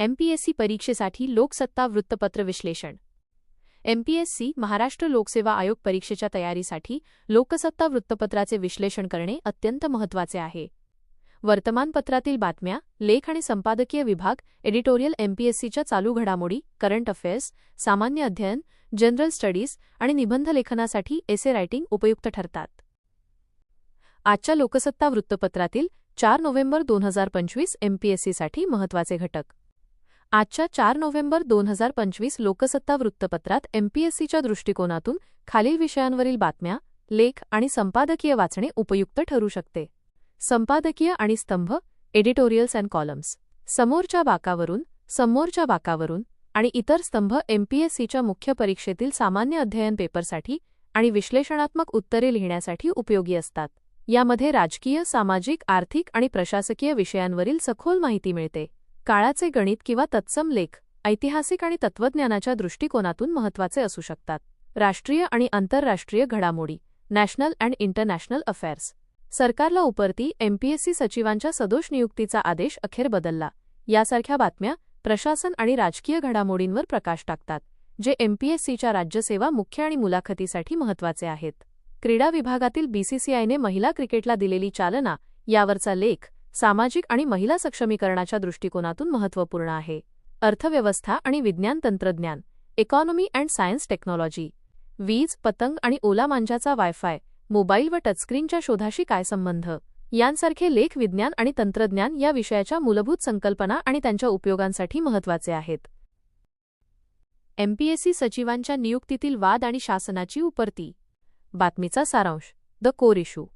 MPSC परीक्षेसाठी लोकसत्ता वृत्तपत्र विश्लेषण. एमपीएससी महाराष्ट्र लोकसेवा आयोग परीक्षेच्या तयारीसाठी लोकसत्ता वृत्तपत्राचे विश्लेषण करणे अत्यंत महत्त्वाचे आहे. वर्तमानपत्रातील बातम्या लेख आणि संपादकीय विभाग एडिटोरियल एमपीएससीच्या चालू घडामोडी करंट अफेअर्स सामान्य अध्ययन जनरल स्टडीज आणि निबंध लेखनासाठी एसे रायटिंग उपयुक्त ठरतात. आजच्या लोकसत्ता वृत्तपत्रातील चार नोव्हेंबर दोन हजार पंचवीस एमपीएससीसाठी महत्त्वाचे घटक. आजच्या चार नोव्हेंबर दोन हजार पंचवीस लोकसत्ता वृत्तपत्रात एमपीएससीच्या दृष्टिकोनातून खालील विषयांवरील बातम्या लेख आणि संपादकीय वाचणे उपयुक्त ठरू शकते. संपादकीय आणि स्तंभ एडिटोरियल्स अँड कॉलम्स. समोरच्या बाकावरून समोरच्या बाकावरून आणि इतर स्तंभ एमपीएससीच्या मुख्य परीक्षेतील सामान्य अध्ययन पेपरसाठी आणि विश्लेषणात्मक उत्तरे लिहिण्यासाठी उपयोगी असतात. यामध्ये राजकीय सामाजिक आर्थिक आणि प्रशासकीय विषयांवरील सखोल माहिती मिळते. काळाचे गणित किंवा तत्सम लेख ऐतिहासिक आणि तत्त्वज्ञानाच्या दृष्टिकोनातून महत्त्वाचे असू शकतात. राष्ट्रीय आणि आंतरराष्ट्रीय घडामोडी नॅशनल अँड इंटरनॅशनल अफेअर्स. सरकारला उपरती एमपीएससी सचिवांच्या सदोष नियुक्तीचा आदेश अखेर बदलला. यासारख्या बातम्या प्रशासन आणि राजकीय घडामोडींवर प्रकाश टाकतात जे एमपीएससीच्या राज्यसेवा मुख्य आणि मुलाखतीसाठी महत्त्वाचे आहेत. क्रीडा विभागातील बीसीसीआयने महिला क्रिकेटला दिलेली चालना यावरचा लेख सामाजिक आणि महिला सक्षमीकरणाच्या दृष्टिकोनातून महत्त्वपूर्ण आहे. अर्थव्यवस्था आणि विज्ञान तंत्रज्ञान इकॉनॉमी अँड सायन्स टेक्नॉलॉजी वीज पतंग आणि ओला मांजाचा वायफाय मोबाईल व टचस्क्रीनच्या शोधाशी काय संबंध? यांसारखे लेख विज्ञान आणि तंत्रज्ञान या विषयाच्या मूलभूत संकल्पना आणि त्यांच्या उपयोगांसाठी महत्त्वाचे आहेत. एमपीएससी सचिवांच्या नियुक्तीतील वाद आणि शासनाची उपरती. बातमीचा सारांश. द कोर इशू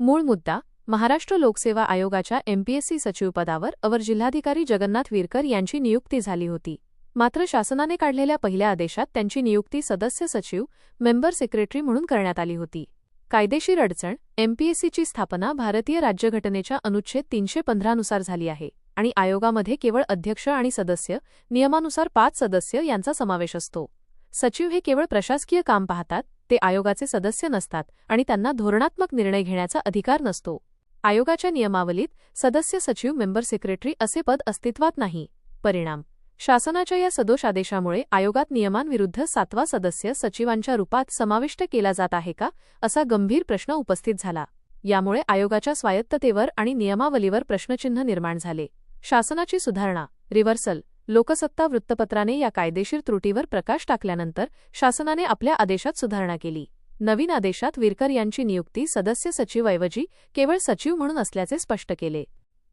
मूळ मुद्दा महाराष्ट्र लोकसेवा आयोगाच्या एमपीएससी सचिवपदावर अवर जिल्हाधिकारी जगन्नाथ विरकर यांची नियुक्ती झाली होती. मात्र शासनाने काढलेल्या पहिल्या आदेशात त्यांची नियुक्ती सदस्य सचिव मेंबर सेक्रेटरी म्हणून करण्यात आली होती. कायदेशीर अडचण एमपीएससीची स्थापना भारतीय राज्यघटनेच्या अनुच्छेद तीनशे पंधरानुसार झाली आहे आणि आयोगामध्ये केवळ अध्यक्ष आणि सदस्य नियमानुसार पाच सदस्य यांचा समावेश असतो. सचिव हे केवळ प्रशासकीय काम पाहतात ते आयोगाचे सदस्य नसतात आणि त्यांना धोरणात्मक निर्णय घेण्याचा अधिकार नसतो. आयोगाच्या नियमावलीत सदस्य सचिव मेंबर सेक्रेटरी असे पद अस्तित्वात नाही. परिणाम. शासनाच्या या सदोष आदेशामुळे आयोगात नियमांविरुद्ध सातवा सदस्य सचिवांच्या रूपात समाविष्ट केला जात आहे का असा गंभीर प्रश्न उपस्थित झाला. यामुळे आयोगाच्या स्वायत्ततेवर आणि नियमावलीवर प्रश्नचिन्ह निर्माण झाले. शासनाची सुधारणा. रिव्हर्सल. लोकसत्ता वृत्तपत्राने या कायदेशीर त्रुटीवर प्रकाश टाकल्यानंतर शासनाने आपल्या आदेशात सुधारणा केली. नवीन आदेशात विरकर यांची नियुक्ती सदस्य सचिवऐवजी केवळ सचिव म्हणून असल्याचे स्पष्ट केले.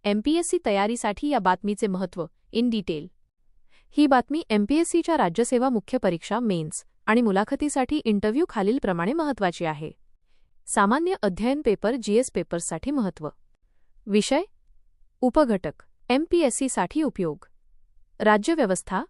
एमपीएससी तयारीसाठी या बातमीचे महत्त्व इन डिटेल ही बातमी एमपीएससीच्या राज्यसेवा मुख्य परीक्षा मेन्स आणि मुलाखतीसाठी इंटरव्ह्यू खालीलप्रमाणे महत्त्वाची आहे. सामान्य अध्ययन पेपर जीएस पेपर्ससाठी महत्त्व. विषय उपघटक एमपीएससीसाठी उपयोग. राज्यव्यवस्था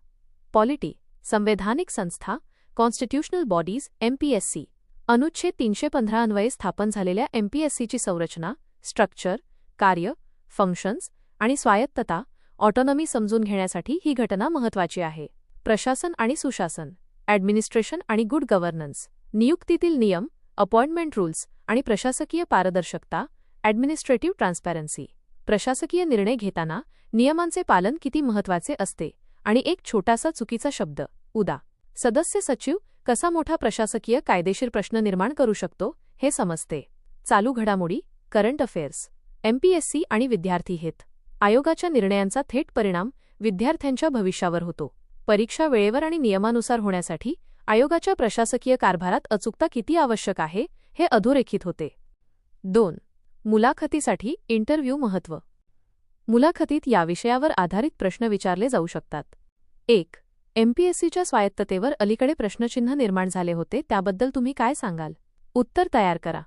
पॉलिटी संवैधानिक संस्था कॉन्स्टिट्यूशनल बॉडीज एमपीएससी अनुच्छेद तीनशे पंधरा अन्वये स्थापन झालेल्या एमपीएससीची संरचना स्ट्रक्चर कार्य फंक्शन्स आणि स्वायत्तता ऑटोनॉमी समजून घेण्यासाठी ही घटना महत्त्वाची आहे. प्रशासन आणि सुशासन ॲडमिनिस्ट्रेशन आणि गुड गव्हर्नन्स नियुक्तीतील नियम अपॉइंटमेंट रूल्स आणि प्रशासकीय पारदर्शकता ॲडमिनिस्ट्रेटिव्ह ट्रान्सपॅरन्सी प्रशासकीय निर्णय घेताना नियमांचे पालन किती महत्त्वाचे असते आणि एक छोटासा चुकीचा शब्द उदा. सदस्य सचिव कसा मोठा प्रशासकीय कायदेशीर प्रश्न निर्माण करू शकतो हे समजते. चालू घडामोडी करंट अफेअर्स एमपीएससी आणि विद्यार्थी हित. आयोगाच्या निर्णयांचा थेट परिणाम विद्यार्थ्यांच्या भविष्यावर होतो. परीक्षा वेळेवर आणि नियमानुसार होण्यासाठी आयोगाच्या प्रशासकीय कारभारात अचूकता किती आवश्यक आहे हे अधोरेखित होते. दोन. मुलाखतीसाठी इंटरव्ह्यू महत्त्व. मुलाखतीत या विषयावर आधारित प्रश्न विचारले जाऊ शकतात. एक. एमपीएससीच्या स्वायत्ततेवर अलीकडे प्रश्नचिन्ह निर्माण झाले होते त्याबद्दल तुम्ही काय सांगाल? उत्तर तयार करा.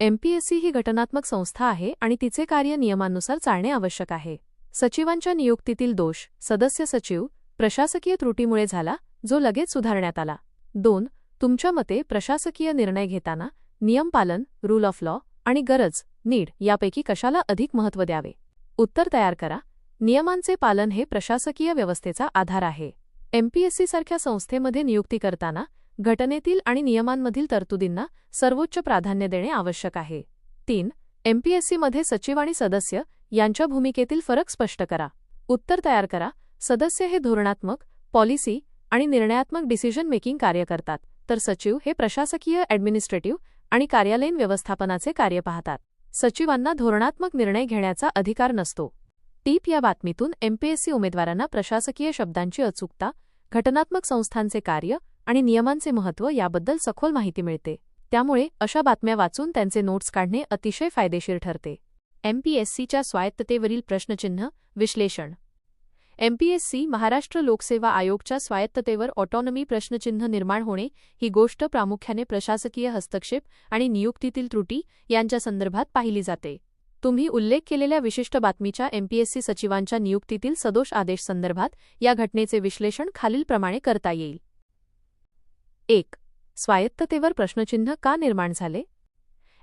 एमपीएससी ही घटनात्मक संस्था आहे आणि तिचे कार्य नियमांनुसार चालणे आवश्यक आहे. सचिवांच्या नियुक्तीतील दोष सदस्य सचिव प्रशासकीय त्रुटीमुळे झाला जो लगेच सुधारण्यात आला. दोन तुमच्या मते प्रशासकीय निर्णय घेताना नियमपालन रूल ऑफ लॉ आणि गरज नीड यापैकी कशाला अधिक महत्त्व द्यावे? उत्तर तयार करा. नियमांचे पालन हे प्रशासकीय व्यवस्थेचा आधार आहे. एमपीएससी सारख्या संस्थेमध्ये नियुक्ती करताना घटनेतील आणि नियमांमधील तरतुदींना सर्वोच्च प्राधान्य देणे आवश्यक आहे. तीन एमपीएससीमध्ये सचिव आणि सदस्य यांच्या भूमिकेतील फरक स्पष्ट करा. उत्तर तयार करा. सदस्य हे धोरणात्मक पॉलिसी आणि निर्णयात्मक डिसिजन मेकिंग कार्य करतात तर सचिव हे प्रशासकीय ॲडमिनिस्ट्रेटिव्ह आणि कार्यालयीन व्यवस्थापनाचे कार्य पाहतात. सचिवांना धोरणात्मक निर्णय घेण्याचा अधिकार नसतो. टीप या बातमीतून एमपीएससी उमेदवारांना प्रशासकीय शब्दांची अचूकता घटनात्मक संस्थांचे कार्य आणि नियमांचे महत्त्व याबद्दल सखोल माहिती मिळते. त्यामुळे अशा बातम्या वाचून त्यांचे नोट्स काढणे अतिशय फायदेशीर ठरते. एमपीएससीच्या स्वायत्ततेवरील प्रश्नचिन्ह विश्लेषण. एमपीएससी महाराष्ट्र लोकसेवा आयोगच्या स्वायत्ततेवर ऑटॉनॉमी प्रश्नचिन्ह निर्माण होणे ही गोष्ट प्रामुख्याने प्रशासकीय हस्तक्षेप आणि नियुक्तीतील त्रुटी यांच्या संदर्भात पाहिली जाते. तुम्ही उल्लेख केलेल्या विशिष्ट बातमीच्या एमपीएससी सचिवांच्या नियुक्तीतील सदोष आदेश संदर्भात या घटनेचे विश्लेषण खालीलप्रमाणे करता येईल. एक स्वायत्ततेवर प्रश्नचिन्ह का निर्माण झाले?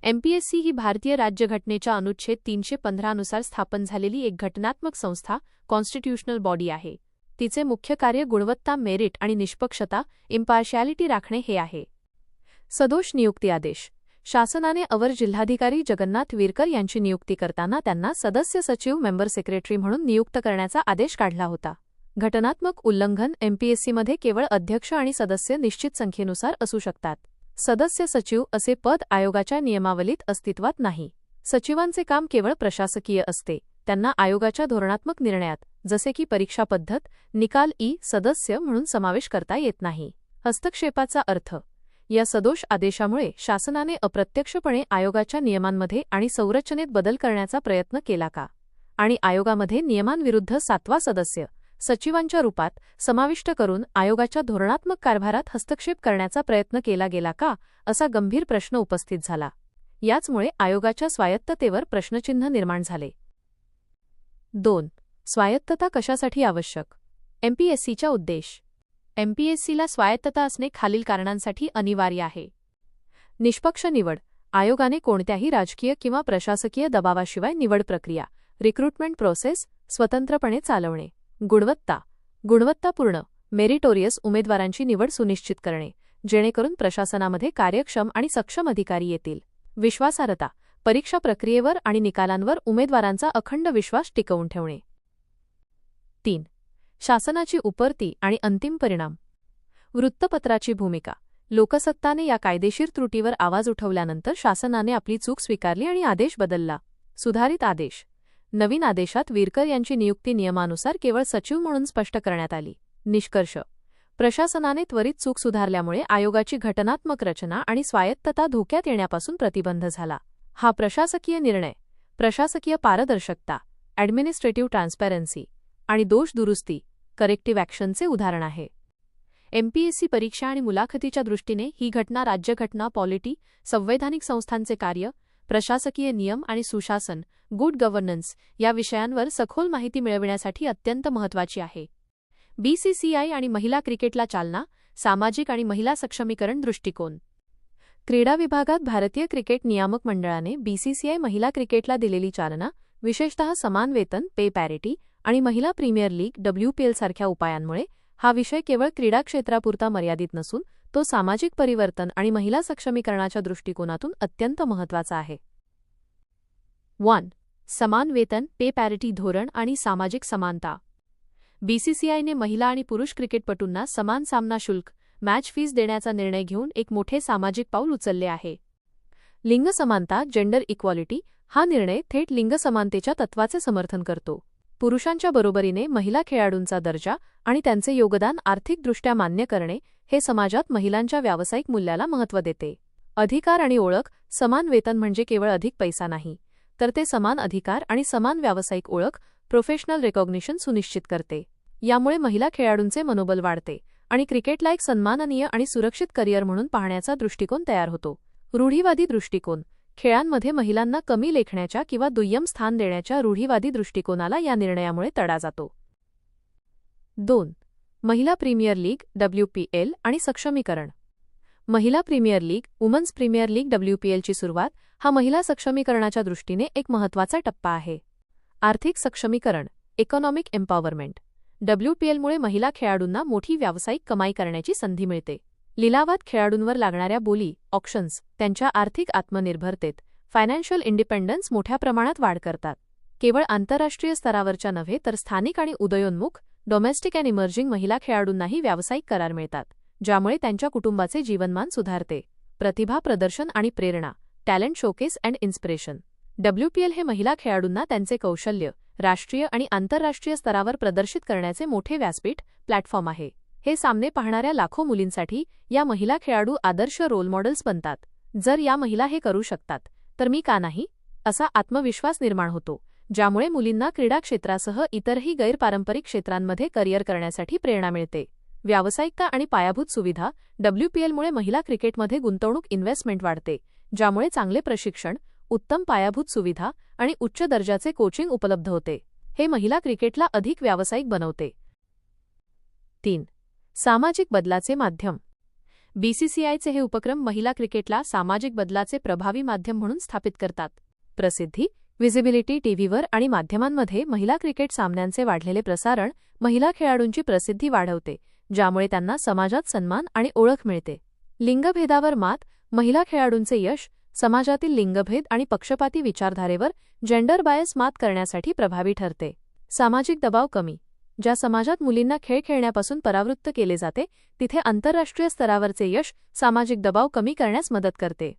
एमपीएससी ही भारतीय राज्यघटनेच्या अनुच्छेद तीनशे पंधरानुसार स्थापन झालेली एक घटनात्मक संस्था कॉन्स्टिट्यूशनल बॉडी आहे. तिचे मुख्य कार्य गुणवत्ता मेरिट आणि निष्पक्षता इम्पार्शॅलिटी राखणे हे आहे. सदोष नियुक्ती आदेश. शासनाने अवर जिल्हाधिकारी जगन्नाथ वीरकर यांची नियुक्ती करताना त्यांना सदस्य सचिव मेंबर सेक्रेटरी म्हणून नियुक्त करण्याचा आदेश काढला होता. घटनात्मक उल्लंघन एमपीएससीमध्ये केवळ अध्यक्ष आणि सदस्य निश्चित संख्येनुसार असू शकतात. सदस्य सचिव असे पद आयोगाच्या नियमावलीत अस्तित्वात नाही. सचिवांचे काम केवळ प्रशासकीय असते. त्यांना आयोगाच्या धोरणात्मक निर्णयात जसे की परीक्षा पद्धत निकाल ई सदस्य म्हणून समावेश करता येत नाही. हस्तक्षेपाचा अर्थ या सदोष आदेशामुळे शासनाने अप्रत्यक्षपणे आयोगाच्या नियमांमध्ये आणि संरचनेत बदल करण्याचा प्रयत्न केला का? आणि आयोगामध्ये नियमांविरुद्ध सातवा सदस्य सचिवांच्या रूपात समाविष्ट करून आयोगाच्या धोरणात्मक कारभारात हस्तक्षेप करण्याचा प्रयत्न केला गेला का? असा गंभीर प्रश्न उपस्थित झाला. याचमुळे आयोगाच्या स्वायत्ततेवर प्रश्नचिन्ह निर्माण झाले. दोन स्वायत्तता कशासाठी आवश्यक? एमपीएससीचा उद्देश. एमपीएससीला स्वायत्तता असणे खालील कारणांसाठी अनिवार्य आहे. निष्पक्ष निवड आयोगाने कोणत्याही राजकीय किंवा प्रशासकीय दबावाशिवाय निवड प्रक्रिया रिक्रुटमेंट प्रोसेस स्वतंत्रपणे चालवणे गुणवत्ता गुणवत्तापूर्ण मेरिटोरियस उमेदवारांची निवड सुनिश्चित करणे जेणेकरून प्रशासनामध्ये कार्यक्षम आणि सक्षम अधिकारी येतील. विश्वासार्हता परीक्षा प्रक्रियेवर आणि निकालांवर उमेदवारांचा अखंड विश्वास टिकवून ठेवणे. तीन शासनाची उपरती आणि अंतिम परिणाम. वृत्तपत्राची भूमिका. लोकसत्ताने या कायदेशीर त्रुटीवर आवाज उठवल्यानंतर शासनाने आपली चूक स्वीकारली आणि आदेश बदलला. सुधारित आदेश. नवीन आदेशात वीरकर यांची नियुक्ती नियमानुसार केवळ सचिव म्हणून स्पष्ट करण्यात आली. निष्कर्ष. प्रशासनाने त्वरित चूक सुधारल्यामुळे आयोगाची घटनात्मक रचना आणि स्वायत्तता धोक्यात येण्यापासून प्रतिबंध झाला. हा प्रशासकीय निर्णय. प्रशासकीय पारदर्शकता. Administrative transparency. आणि दोष दुरुस्ती करेक्टिव्ह ॲक्शनचे उदाहरण आहे. एमपीएससी परीक्षा आणि मुलाखतीच्या दृष्टीने ही घटना राज्यघटना पॉलिटी संवैधानिक संस्थांचे कार्य प्रशासकीय नियम आणि सुशासन गुड गव्हर्नन्स या विषयांवर सखोल माहिती मिळविण्यासाठी अत्यंत महत्त्वाची आहे. बीसीसीआय आणि महिला क्रिकेटला चालना सामाजिक आणि महिला सक्षमीकरण दृष्टिकोन. क्रीडा विभागात भारतीय क्रिकेट नियामक मंडळाने बीसीसीआय महिला क्रिकेटला दिलेली चालना विशेषतः समान वेतन पे पॅरिटी आणि महिला प्रीमियर लीग डब्ल्यूपीएल सारख्या उपायांमुळे हा विषय केवळ क्रीडा क्षेत्रापुरता मर्यादित नसून तो सामाजिक परिवर्तन आणि महिला सक्षमीकरणाच्या दृष्टिकोनातून अत्यंत महत्त्वाचा आहे. वन. समान वेतन पे पॅरिटी धोरण आणि सामाजिक समानता. बीसीसीआयने महिला आणि पुरुष क्रिकेटपटूंना समान सामना शुल्क मॅच फीस देण्याचा निर्णय घेऊन एक मोठे सामाजिक पाऊल उचलले आहे. लिंग समानता जेंडर इक्वॉलिटी हा निर्णय थेट लिंग समानतेच्या तत्वाचे समर्थन करतो. पुरुषांच्या बरोबरीने महिला खेळाडूंचा दर्जा आणि त्यांचे योगदान आर्थिकदृष्ट्या मान्य करणे हे समाजात महिलांच्या व्यावसायिक मूल्याला महत्त्व देते. अधिकार आणि ओळख समान वेतन म्हणजे केवळ अधिक पैसा नाही तर ते समान अधिकार आणि समान व्यावसायिक ओळख प्रोफेशनल रेकॉग्निशन सुनिश्चित करते. यामुळे महिला खेळाडूंचे मनोबल वाढते आणि क्रिकेटला एक सन्माननीय आणि सुरक्षित करिअर म्हणून पाहण्याचा दृष्टिकोन तयार होतो. रूढीवादी दृष्टिकोन खेळांमध्ये महिलांना कमी लेखण्याच्या किंवा दुय्यम स्थान देण्याच्या रूढीवादी दृष्टिकोनाला या निर्णयामुळे तडा जातो. दोन. महिला प्रीमियर लीग डब्ल्यूपीएल आणि सक्षमीकरण. महिला premier league women's premier league डब्ल्यूपीएलची सुरुवात हा महिला सक्षमीकरणाच्या दृष्टीने एक महत्त्वाचा टप्पा आहे. आर्थिक सक्षमीकरण इकॉनॉमिक एम्पॉवरमेंट डब्ल्यूपीएलमुळे महिला खेळाडूंना मोठी व्यावसायिक कमाई करण्याची संधी मिळते. लिलावात खेळाडूंवर लागणाऱ्या बोली ऑप्शन्स त्यांच्या आर्थिक आत्मनिर्भरतेत फायनान्शियल इंडिपेंडन्स मोठ्या प्रमाणात वाढ करतात. केवळ आंतरराष्ट्रीय स्तरावरच्या नव्हे तर स्थानिक आणि उदयोन्मुख डोमेस्टिक अँड इमर्जिंग महिला खेळाडूंनाही व्यावसायिक करार मिळतात ज्यामुळे त्यांच्या कुटुंबाचे जीवनमान सुधारते. प्रतिभा प्रदर्शन आणि प्रेरणा talent showcase and inspiration WPL हे महिला खेळाडूंना त्यांचे कौशल्य राष्ट्रीय आणि आंतरराष्ट्रीय स्तरावर प्रदर्शित करण्याचे मोठे व्यासपीठ प्लॅटफॉर्म आहे. हे सामने पाहणाऱ्या लाखो मुलींसाठी या महिला खेळाडू आदर्श रोल मॉडेल्स बनतात. जर या महिला हे करू शकतात तर मी का नाही? असा आत्मविश्वास निर्माण होतो ज्यामुळे मुलींना क्रीडा क्षेत्रासह इतरही गैरपारंपरिक क्षेत्रांमध्ये करिअर करण्यासाठी प्रेरणा मिळते. व्यावसायिकता आणि पायाभूत सुविधा डब्ल्यूपीएलमुळे महिला क्रिकेटमध्ये गुंतवणूक इन्व्हेस्टमेंट वाढते ज्यामुळे चांगले प्रशिक्षण उत्तम पायाभूत सुविधा आणि उच्च दर्जाचे कोचिंग उपलब्ध होते. हे महिला क्रिकेटला अधिक व्यावसायिक बनवते. तीन सामाजिक बदलाचे माध्यम. बीसीसीआयचे हे उपक्रम महिला क्रिकेटला सामाजिक बदलाचे प्रभावी माध्यम म्हणून स्थापित करतात. प्रसिद्धी व्हिजिबिलिटी टीव्हीवर आणि माध्यमांमध्ये महिला क्रिकेट सामन्यांचे वाढलेले प्रसारण महिला खेळाडूंची प्रसिद्धी वाढवते ज्यामुळे त्यांना समाजात सन्मान आणि ओळख मिळते. लिंगभेदावर मात महिला खेळाडूंचे यश समाजातील लिंगभेद आणि पक्षपाती विचारधारेवर जेंडर बायस मात करण्यासाठी प्रभावी ठरते. सामाजिक दबाव कमी. ज्या समाजात मुलींना खेळ खेळण्यापासून परावृत्त केले जाते तिथे आंतरराष्ट्रीय स्तरावरचे यश सामाजिक दबाव कमी करण्यास मदत करते.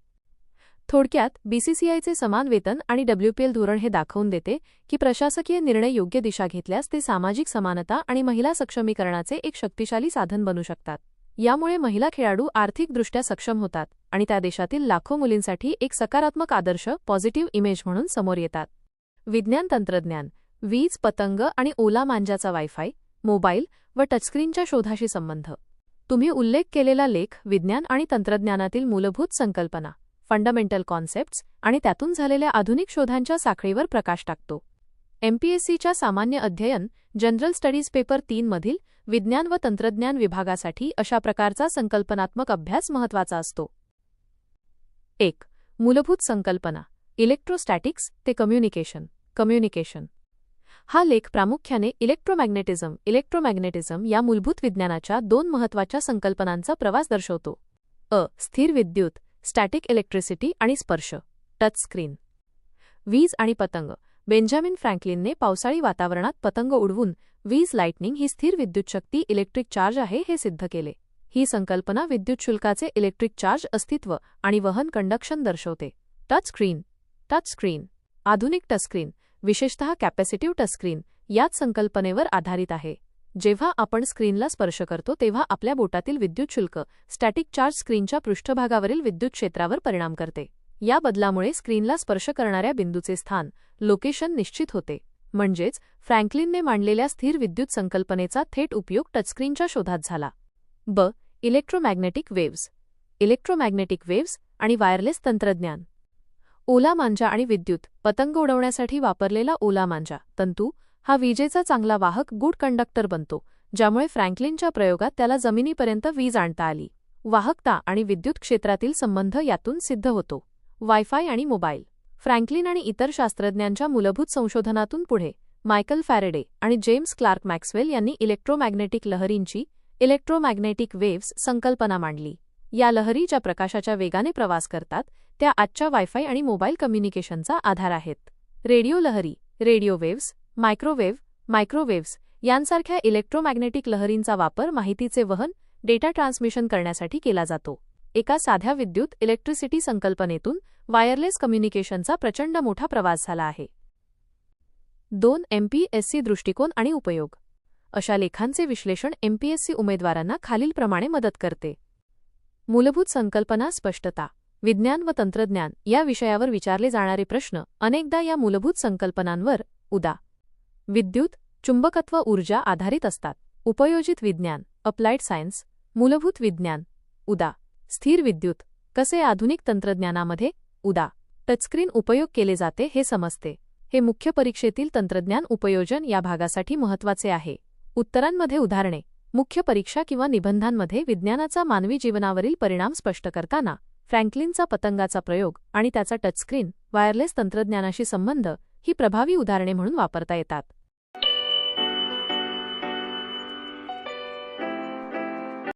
थोडक्यात बीसीसीआयचे समान वेतन आणि डब्ल्यूपीएल धोरण हे दाखवून देते की प्रशासकीय निर्णय योग्य दिशा घेतल्यास ते सामाजिक समानता आणि महिला सक्षमीकरणाचे एक शक्तिशाली साधन बनू शकतात. यामुळे महिला खेळाडू आर्थिकदृष्ट्या सक्षम होतात आणि त्या देशातील लाखो मुलींसाठी एक सकारात्मक आदर्श पॉझिटिव्ह इमेज म्हणून समोर येतात. विज्ञान तंत्रज्ञान वीज पतंग आणि ओला मांजाचा वायफाय मोबाईल व टचस्क्रीनच्या शोधाशी संबंध. तुम्ही उल्लेख केलेला लेख विज्ञान आणि तंत्रज्ञानातील मूलभूत संकल्पना फंडामेंटल कॉन्सेप्ट्स आणि त्यातून झालेल्या आधुनिक शोधांच्या साखळीवर प्रकाश टाकतो. एमपीएससीच्या सामान्य अध्ययन जनरल स्टडीज पेपर तीन मधील विज्ञान व तंत्रज्ञान विभागासाठी अशा प्रकारचा संकल्पनात्मक अभ्यास महत्त्वाचा असतो. एक मूलभूत संकल्पना इलेक्ट्रोस्टॅटिक्स ते कम्युनिकेशन कम्युनिकेशन हा लेख प्रामुख्याने इलेक्ट्रोमॅग्नेटिझम इलेक्ट्रोमॅग्नेटिझम या मूलभूत विज्ञानाच्या दोन महत्त्वाच्या संकल्पनांचा प्रवास दर्शवतो. अ. स्थिर विद्युत स्टॅटिक इलेक्ट्रिसिटी आणि स्पर्श. टचस्क्रीन वीज आणि पतंग. बेंजामिन फ्रँकलिनने पावसाळी वातावरणात पतंग उडवून वीज लाइटनिंग ही स्थिर विद्युत शक्ती इलेक्ट्रिक चार्ज आहे हे सिद्ध केले. ही संकल्पना विद्युत शुल्काचे इलेक्ट्रिक चार्ज अस्तित्व आणि वहन कंडक्शन दर्शवते. Touchscreen touchscreen touch screen. आधुनिक टचस्क्रीन विशेषतः कॅपॅसिटिव्ह टचस्क्रीन याच संकल्पनेवर आधारित आहे. जेव्हा आपण स्क्रीनला स्पर्श करतो तेव्हा आपल्या बोटातील विद्युत शुल्क स्टॅटिक चार्ज स्क्रीनच्या पृष्ठभागावरील विद्युत क्षेत्रावर परिणाम करते. या बदलामुळे स्क्रीनला स्पर्श करणाऱ्या बिंदूचे स्थान लोकेशन निश्चित होते. म्हणजेच फ्रँकलिनने मांडलेल्या स्थिर विद्युत संकल्पनेचा थेट उपयोग टचस्क्रीनच्या शोधात झाला. ब. Electromagnetic waves. इलेक्ट्रोमॅग्नेटिक वेव्स आणि वायरलेस तंत्रज्ञान. ओला मांजा आणि विद्युत पतंग उडवण्यासाठी वापरलेला ओला मांजा. तंतू हा विजेचा चांगला वाहक गुड कंडक्टर बनतो ज्यामुळे फ्रँकलिनच्या प्रयोगात त्याला जमिनीपर्यंत वीज आणता आली. वाहकता आणि विद्युत क्षेत्रातील संबंध यातून सिद्ध होतो. वायफाय आणि मोबाईल. फ्रँकलिन आणि इतर शास्त्रज्ञांच्या मूलभूत संशोधनातून पुढे मायकल फॅरेडे आणि जेम्स क्लार्क मॅक्सवेल यांनी इलेक्ट्रोमॅग्नेटिक लहरींची इलेक्ट्रोमॅग्नेटिक वेव्स संकल्पना मांडली. या लहरी ज्या प्रकाशाच्या वेगाने प्रवास करतात त्या आजच्या वायफाय आणि मोबाईल कम्युनिकेशनचा आधार आहेत. रेडिओ लहरी रेडिओ वेव्स मायक्रोवेव्ह मायक्रोवेव्स यांसारख्या इलेक्ट्रोमॅग्नेटिक लहरींचा वापर माहितीचे वहन डेटा ट्रान्समिशन करण्यासाठी केला जातो. एका साध्या विद्युत इलेक्ट्रिसिटी संकल्पनेतून वायरलेस कम्युनिकेशनचा प्रचंड मोठा प्रवास झाला आहे. दोन एमपीएससी दृष्टिकोन आणि उपयोग. अशा लेखांचे विश्लेषण एमपीएससी उमेदवारांना खालीलप्रमाणे मदत करते. मूलभूत संकल्पना स्पष्टता विज्ञान व तंत्रज्ञान या विषयावर विचारले जाणारे प्रश्न अनेकदा या मूलभूत संकल्पनांवर उदा. विद्युत चुंबकत्व ऊर्जा आधारित असतात. उपयोजित विज्ञान अप्लाइड सायन्स मूलभूत विज्ञान उदा. स्थिर विद्युत कसे आधुनिक तंत्रज्ञानामध्ये उदा. टचस्क्रीन उपयोग केले जाते हे समजते. हे मुख्य परीक्षेतील तंत्रज्ञान उपयोजन या भागासाठी महत्त्वाचे आहे. उत्तरांमध्ये उदाहरणे. मुख्य परीक्षा किंवा निबंधांमध्ये विज्ञानाचा मानवी जीवनावरील परिणाम स्पष्ट करताना फ्रँकलिनचा पतंगाचा प्रयोग आणि त्याचा टचस्क्रीन वायरलेस तंत्रज्ञानाशी संबंध ही प्रभावी उदाहरणे म्हणून वापरता येतात.